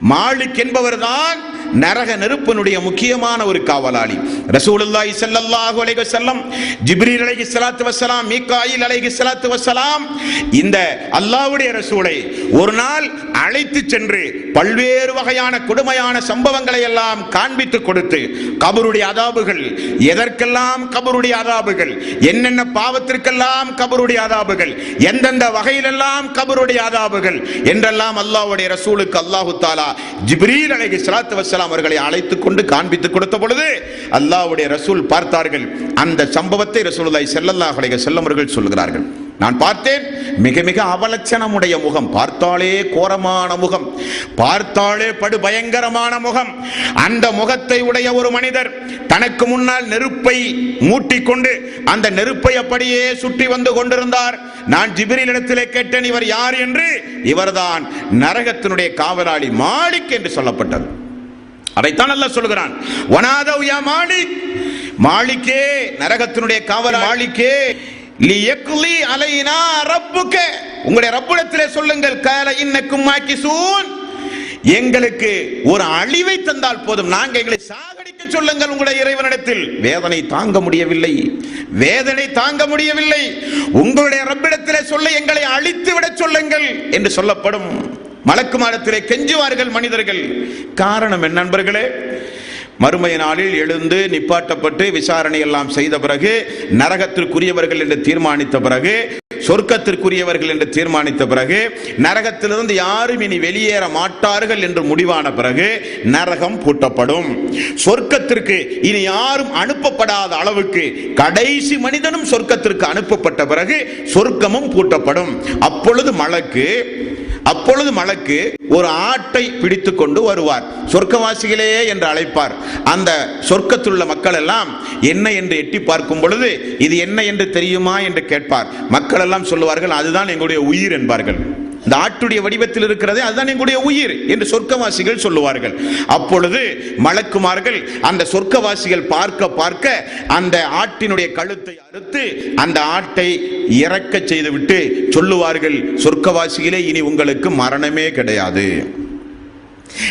மாலிக் என்பவர்தான் நரக நெருப்பினுடைய முக்கியமான ஒரு காவலாளி. ரசூலுல்லாஹி ஸல்லல்லாஹு அலைஹி வஸல்லம் ஜிப்ரீல் அலைஹி ஸலாத்து வஸலாம் மீகாயில் அலைஹி ஸலாத்து வஸலாம் இந்த அல்லாஹ்வுடைய ரசூலை ஒரு நாள் அழைத்து சென்று பல்வேறு வகையான கொடுமையான சம்பவங்களை எல்லாம் காண்பித்து கொடுத்து கபருடைய அதாபுகள் எதற்கெல்லாம் கபருடைய அதாபுகள் என்னென்ன பாவத்திற்கெல்லாம் கபருடைய அதாபுகள் எந்தெந்த வகையிலெல்லாம் கபருடைய அதாபுகள் என்றெல்லாம் அல்லாஹ்வுடைய ரசூலுக்கு அல்லாஹு தாலா ஜிப்ரீல் அலைஹி ஸலாத்து வஸலாம் அவர்களை அழைத்து கொண்டு காண்பித்து கொடுத்த பொழுது அல்லாஹ்வுடைய ரசூல் பார்த்தார்கள். அந்த சம்பவத்தை ரசூலுல்லாஹி ஸல்லல்லாஹு அலைஹி செல்லமர்கள் சொல்கிறார்கள் நான் பார்த்தேன் மிக மிக அவலட்சணமுடைய முகம் பார்த்தாலே கோரமான முகம் பார்த்தாலே படு பயங்கரமான முகம். அந்த முகத்தை உடைய ஒரு மனிதர் தனக்கு முன்னால் நெருப்பை மூட்டிக்கொண்டு அந்த நெருப்பை அப்படியே சுற்றி வந்து கொண்டிருந்தார். நான் ஜிபிரில் இடத்திலே கேட்டேன் இவர் யார் என்று? இவர்தான் நரகத்தினுடைய காவலாளி மாலிக் என்று சொல்லப்பட்டது. அதைத்தான் அல்ல சொல்கிறான் வனாதவ் யா மாலிக். மாலிக்கே நரகத்தினுடைய காவல் மாலிக்கே லியக்லி அலைனா ரப்புக்க. உங்களுடைய ரப்பிடத்திலே சொல்லுங்கள் கால இன்னக்கும் மாக்கிசூன். எங்களுக்கு ஒரு அழிவை தந்தால் போதும். நாங்கள் எங்களை சாகடிக்க சொல்லுங்கள் உங்களுடைய இறைவனிடத்தில். வேதனை தாங்க முடியவில்லை. வேதனை தாங்க முடியவில்லை. உங்களுடைய ரப்பிடத்திலே சொல்ல எங்களை அழித்து விட சொல்லுங்கள் என்று சொல்லப்படும். மலக்கு மாடத்திலே கெஞ்சுவார்கள் மனிதர்கள். காரணம் என் நண்பர்களே? மறுமைய நாளில் எழுந்து நிப்பாட்டப்பட்டு விசாரணை எல்லாம் செய்த பிறகு நரகத்திற்குரியவர்கள் என்று தீர்மானித்த பிறகு சொர்க்கத்திற்குரியவர்கள் என்று தீர்மானித்த பிறகு நரகத்திலிருந்து யாரும் இனி வெளியேற மாட்டார்கள் என்று முடிவான பிறகு நரகம் பூட்டப்படும். சொர்க்கத்திற்கு இனி யாரும் அனுப்பப்படாத அளவுக்கு கடைசி மனிதனும் சொர்க்கத்திற்கு அனுப்பப்பட்ட பிறகு சொர்க்கமும் பூட்டப்படும். அப்பொழுது மலக்கு அப்பொழுது மலக்கு ஒரு ஆட்டை பிடித்து கொண்டு வருவார். சொர்க்கவாசிகளே என்று அழைப்பார். அந்த சொர்க்கத்துள்ள மக்கள் எல்லாம் என்ன என்று எட்டி பார்க்கும் பொழுது இது என்ன என்று தெரியுமா என்று கேட்பார். மக்கள் எல்லாம் சொல்லுவார்கள் அதுதான் எங்களுடைய உயிர் என்பார்கள். இந்த ஆட்டுடைய வடிவத்தில் இருக்கிறது அதுதான் எங்களுடைய உயிர் என்று சொர்க்கவாசிகள் சொல்லுவார்கள். அப்பொழுது மலக்குமார்கள் அந்த சொர்க்கவாசிகள் பார்க்க பார்க்க அந்த ஆட்டினுடைய கழுத்தை அறுத்து அந்த ஆட்டை இறக்க செய்துவிட்டு சொல்லுவார்கள் சொர்க்கவாசிகளே இனி உங்களுக்கு மரணமே கிடையாது.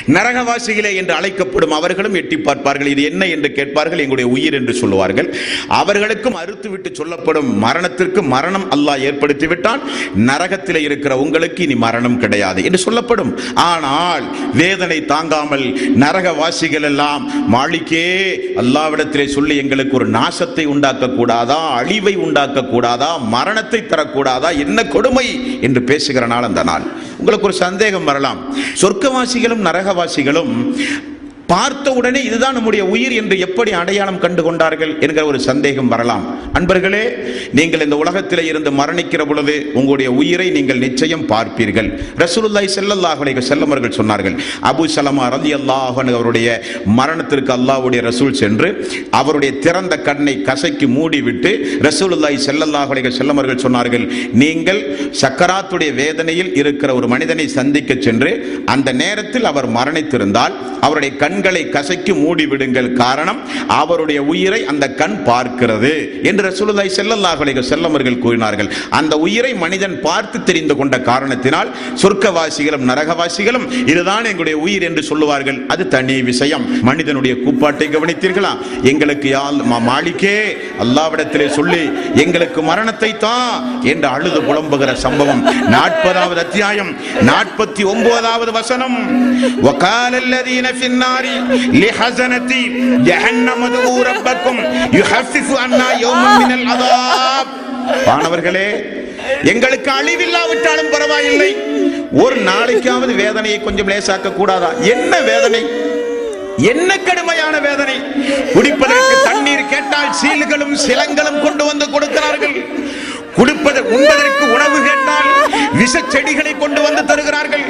நரகவாசிகளே என்று அழைக்கப்படும் அவர்களும் எட்டி பார்ப்பார்கள். இது என்ன என்று கேட்பார்கள்? எங்களுடைய உயிர் என்று சொல்லுவார்கள். அவர்களுக்கும் அறுத்துவிட்டு சொல்லப்படும் மரணத்திற்கு மரணம் அல்லாஹ் ஏற்படுத்தி விட்டான். நரகத்தில் இருக்கிற உங்களுக்கு இனி மரணம் கிடையாது என்று சொல்லப்படும். ஆனால் வேதனை தாங்காமல் நரகவாசிகள் எல்லாம் மாளிகே அல்லாவிடத்திலே சொல்லி எங்களுக்கு ஒரு நாசத்தை உண்டாக்க கூடாதா? அழிவை உண்டாக்க கூடாதா? மரணத்தை தரக்கூடாதா? என்ன கொடுமை? என்று பேசுகிற நாள் அந்த நாள். உங்களுக்கு ஒரு சந்தேகம் வரலாம். சொர்க்கவாசிகளும் நரகவாசிகளும் பார்த்த உடனே இதுதான் நம்முடைய உயிர் என்று எப்படி அடையாளம் கண்டு கொண்டார்கள் என்கிற ஒரு சந்தேகம் வரலாம். அன்பர்களே நீங்கள் இந்த உலகத்தில் இருந்து மரணிக்கிற பொழுது உங்களுடைய உயிரை நீங்கள் நிச்சயம் பார்ப்பீர்கள். ரசூலுல்லாய் செல்லல்லாஹுடைய செல்லமர்கள் சொன்னார்கள் அபு சலமா ரதி அல்லாஹன் அவருடைய மரணத்திற்கு அல்லாஹுடைய ரசூல் சென்று அவருடைய திறந்த கண்ணை கசக்கி மூடிவிட்டு ரசூலுல்லாய் செல்லல்லாஹுடைய செல்லமர்கள் சொன்னார்கள் நீங்கள் சக்கராத்துடைய வேதனையில் இருக்கிற ஒரு மனிதனை சந்திக்க சென்று அந்த நேரத்தில் அவர் மரணித்திருந்தால் அவருடைய கண் கண்களை கசக்கி மூடி விடுங்கள் காரணம் அவருடைய உயிரை அந்த கண் பார்க்கிறது என்று ரசூலுல்லாஹி ஸல்லல்லாஹு அலைஹி வஸல்லம் அவர்கள் கூறினார்கள் அந்த உயிரை மனிதன் பார்த்து தெரிந்து கொண்ட காரணத்தினால் சொர்க்கவாசிகளும் நரகவாசிகளும் இதுதான் எங்களுடைய உயிர் என்று சொல்லுவார்கள் அது தனி விஷயம் மனிதனுடைய கூப்பாட்டை கவனித்தீர்களா எங்களுக்கு யாழ் மாளிகே அல்லாவிடத்திலே சொல்லி எங்களுக்கு மரணத்தை தான் என்று அழுது புலம்புகிற சம்பவம் நாற்பதாவது அத்தியாயம் நாற்பத்தி ஒன்பதாவது வசனம் وقال الذين في النار لحزنة جهنم ادعوا ربكم يخفف عنا يوما من العذاب வானவர்களே எங்களுக்கு அழிவில்லாவிட்டாலும் பரவாயில்லை ஒரு நாளைக்காவது வேதனையை கொஞ்சம் லேசாக்க கூடாதா என்ன வேதனை என்ன கடுமையான வேதனை குடிப்பதற்கு தண்ணீர் கேட்டால் சீல்களும் சிலங்களும் கொண்டு வந்து கொடுக்கிறார்கள் குடிப்பது உண்பதற்கு உணவு கேட்டால் விஷ செடிகளை கொண்டு வந்து தருகிறார்கள்.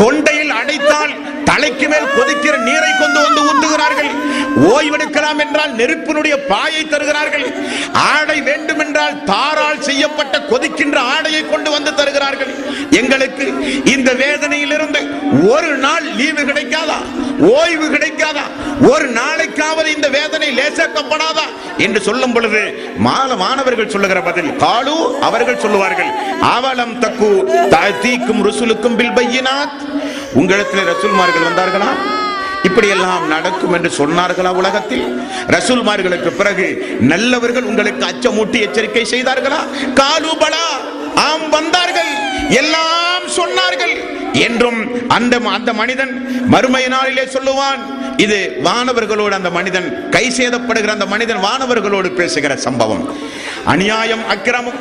தொண்டையில் அடைத்தால் தலைக்கு மேல் கொதிக்கிற நீரை கொண்டு வந்து ஊத்துகிறார்கள் ஓய்வெடுக்கலாம் என்றால் நெருப்பினுடைய பாயை தருகிறார்கள். ஆடை வேண்டும் என்றால் தாரால் செய்யப்பட்ட கொதிக்கின்ற ஆடையை கொண்டு வந்து தருகிறார்கள். எங்களுக்கு இந்த வேதனையிலிருந்து ஒரு நாள் லீவு கிடைக்காதா? ஓய்வு கிடைக்காதா? ஒரு நாளைக்காவது இந்த வேதனை லேசாக்கப்படாதா? என்று சொல்லும் பொழுது மால மாணவர்கள் சொல்லுகிற பதில் காலு அவர்கள் சொல்லுவார்கள் அவலம் தக்கு தீக்கும் ருசுலுக்கும் பில் பையினாத். உங்களிடத்தில் ரசூல்மார்கள் வந்தார்களா? இப்படியெல்லாம் நடக்கும் என்று சொன்னார்களா உலகத்தில்? ரசூல்மார்களுக்கு பிறகு நல்லவர்கள் உங்களுக்கு அச்சமூட்டி எச்சரிக்கை செய்தார்களா? காலுபலா ஆம் வந்தார்கள் எல்லாம் சொன்னார்கள் என்றும் அந்த அந்த மனிதன் மறுமை நாளிலே சொல்லுவான் இது வானவர்களோடு அந்த மனிதன் கை சேதப்படுகிற அந்த மனிதன் வானவர்களோடு பேசுகிற சம்பவம். அநியாயம் அக்கிரமம்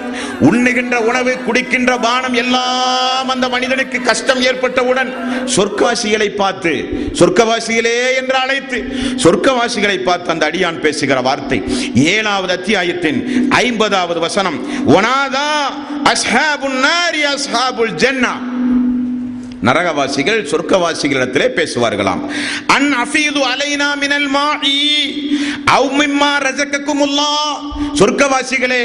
உண்ணுகின்ற உணவு குடிக்கின்ற பானம் எல்லாம் அந்த மனிதனுக்கு கஷ்டம் ஏற்பட்டவுடன் சொர்க்கவாசிகளை பார்த்து சொர்க்கவாசிகளே என்று அழைத்து சொர்க்கவாசிகளை பார்த்து அந்த அடியான் பேசுகிற வார்த்தை. ஏழாவது அத்தியாயத்தின் ஐம்பதாவது வசனம் ஒனாதா அஸ்ஹாபுன் நாரி அஸ்ஹாபுல் ஜென்னா. நரகவாசிகள் சொர்க்கவாசிகளிடத்திலே பேசுவார்களாம். அன் அஃபீது அலைனா மினல் மாஇ அவ் மிம்மா ரஸகக்குமுல்லாஹ் சொர்க்கவாசிகளே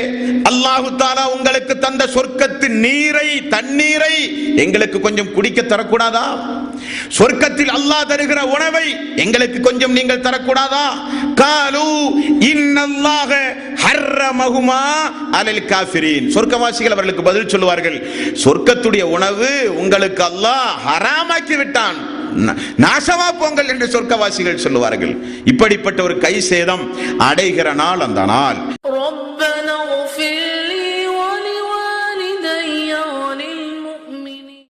அல்லாஹ் தஆலா உங்களுக்கு தந்த சொர்க்கத்து நீரை தண்ணீரை எங்களுக்கு கொஞ்சம் குடிக்க தரக்கூடாதா? சொர்க்கத்தில் அல்லாஹ் தருகிற உணவை எங்களுக்கு கொஞ்சம் நீங்கள் தரக்கூடாதா? காலு இன்னல்லாக ஹர்ரமஹுமா அலல் காஃபிரீன். சொர்க்கவாசிகள் அவர்களுக்கு பதில் சொல்லுவார்கள் சொர்க்கத்துடைய உணவு உங்களுக்கு அல்லாஹ் ஹராமாக்கி விட்டான். நாசமா போங்கள் என்று சொர்க்கவாசிகள் சொல்லுவார்கள். இப்படிப்பட்ட ஒரு கை சேதம் அடைகிற நாள் அந்த நாள்.